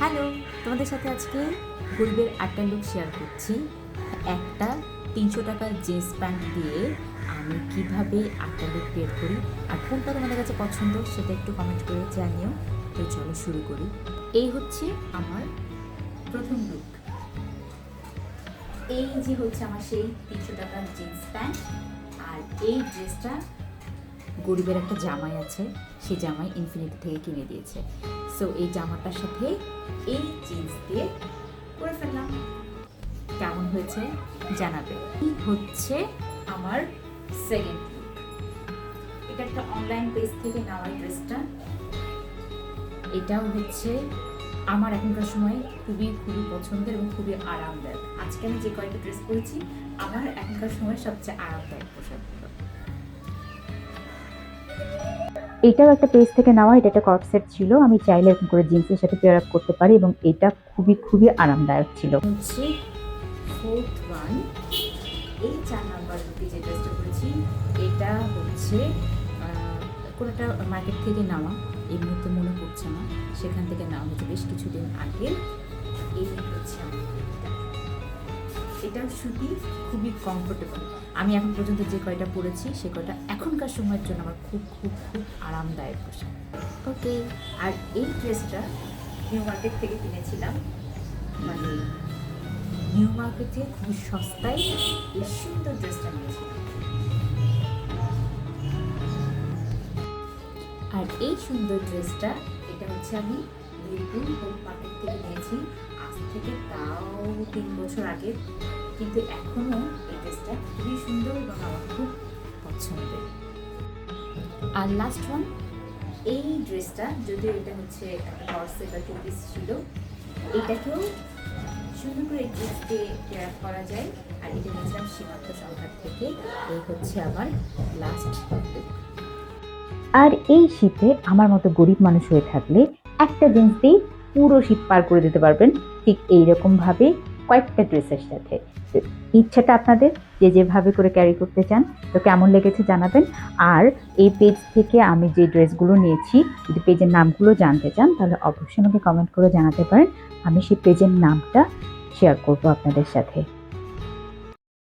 Hello, তোমাদের সাথে আজকে গরিবের আটটা লুক শেয়ার করছি। একটা তিনশো টাকার জিন্স প্যান্ট দিয়ে আমি কীভাবে আটটা লুক বের করি আর কোনটা তোমাদের কাছে পছন্দ সেটা একটু কমেন্ট করে জানিও। তো চলো শুরু করি। এই হচ্ছে আমার প্রথম লুক এই যে হচ্ছে আমার সেই তিনশো টাকার জিন্স প্যান্ট আর এই ড্রেসটা গরিবের একটা জামাই আছে সেই জামাই ইনফিনিটি থেকে কিনে দিয়েছে। সো এই জামাটার সাথে এই জিন্স দিয়ে করে ফেললাম। কেমন হয়েছে জানাবে। এই হচ্ছে আমার সেকেন্ড এটা একটা অনলাইন পেজ থেকে নেওয়া ড্রেসটা এটাও হচ্ছে আমার এখনকার সময় খুবই খুবই পছন্দের এবং খুবই আরামদায়ক। আজকে আমি যে কয়েকটা ড্রেস পরেছি, আমার এখনকার সময় সবচেয়ে আরামদায়ক পোশাকগুলো। এটাও একটা পেজ থেকে নেওয়া এটা একটা কট সেট ছিল। আমি চাইলে এরকম করে জিন্সের সাথে পেয়ার আপ করতে পারি এবং এটা খুবই খুবই আরামদায়ক ছিল। হচ্ছে এই চার নাম্বার রুটি যে ড্রেসটা করেছি এটা হচ্ছে আহ, কোনো একটা মার্কেট থেকে নেওয়া। এই মুহূর্তে মনে পড়ছে না। সেখান থেকে নেওয়া হয়েছে বেশ কিছুদিন আগে। এই হচ্ছে আমার এটা। সুতি খুবই কমফোর্টেবল আমি এখন পর্যন্ত যে কয়টা পরেছি সে কয়টা এখনকার সময়ের জন্য আমার খুব খুব খুব আরামদায়ক পোশাক। ওকে আর এই ড্রেসটা নিউ মার্কেট থেকে কিনেছিলাম। মানে নিউ মার্কেট থেকে খুব সস্তায় এই সুন্দর ড্রেসটা নিয়েছিলাম। আর এই সুন্দর ড্রেসটা এটা হচ্ছে আমি বীরভূম হোম থেকে নিয়েছি আজ থেকে তাও তিন বছর আগে। কিন্তু এখনও এই ড্রেসটা খুবই সুন্দর এবং আমার খুব আর লাস্ট ওয়ান এই ড্রেসটা এটা হচ্ছে হর্সে বা ছিল, এটাকেও সুন্দর করে ড্রেস দিয়ে করা যায়। আর এটা নিয়েছিলাম সীমান্ত সংখ্যার থেকে। এই হচ্ছে আমার লাস্ট আর এই শীতে আমার মতো গরিব মানুষ হয়ে থাকলে একটা জিন্স দিয়ে পুরো শীত পার করে দিতে পারবেন। ঠিক এইরকম ভাবে কয়েকটা ড্রেসের সাথে। ইচ্ছাটা আপনাদের যে যেভাবে করে ক্যারি করতে চান, তো কেমন লেগেছে জানাবেন। আর এই পেজ থেকে আমি যে ড্রেসগুলো নিয়েছি, যদি পেজের নামগুলো জানতে চান, তাহলে অবশ্যই আমাকে কমেন্ট করে জানাতে পারেন। আমি সেই পেজের নামটা শেয়ার করব আপনাদের সাথে।